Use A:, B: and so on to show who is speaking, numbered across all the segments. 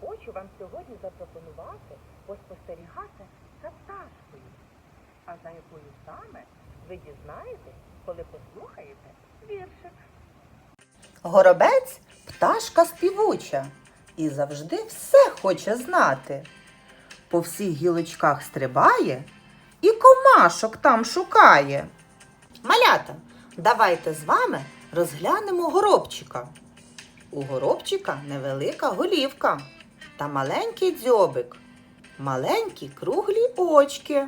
A: хочу вам сьогодні запропонувати поспостерігати за пташкою. А за якою саме ви дізнаєтесь, коли послухаєте віршик.
B: Горобець пташка співуча і завжди все хоче знати. По всіх гілочках стрибає і комашок там шукає. Малята, давайте з вами розглянемо горобчика. У горобчика невелика голівка та маленький дзьобик, маленькі круглі очки.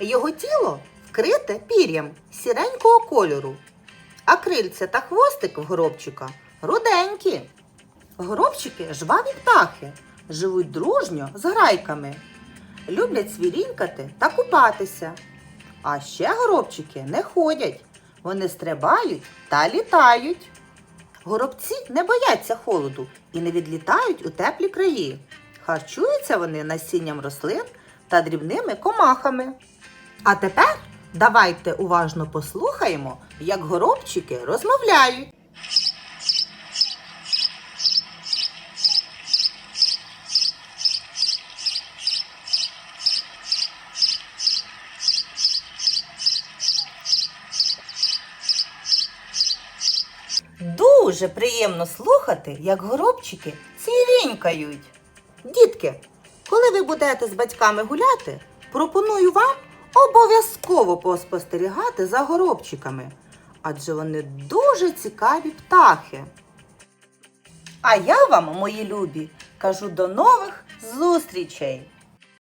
B: Його тіло вкрите пір'ям сіренького кольору, а крильця та хвостик в горобчика руденькі. Горобчики жваві птахи, живуть дружньо з грайками, люблять свірінькати та купатися. А ще горобчики не ходять, вони стрибають та літають. Горобці не бояться холоду і не відлітають у теплі краї. Харчуються вони насінням рослин та дрібними комахами. А тепер давайте уважно послухаємо, як горобчики розмовляють. Дуже приємно слухати, як горобчики цвірінькають. Дітки, коли ви будете з батьками гуляти, пропоную вам обов'язково поспостерігати за горобчиками, адже вони дуже цікаві птахи. А я вам, мої любі, кажу до нових зустрічей!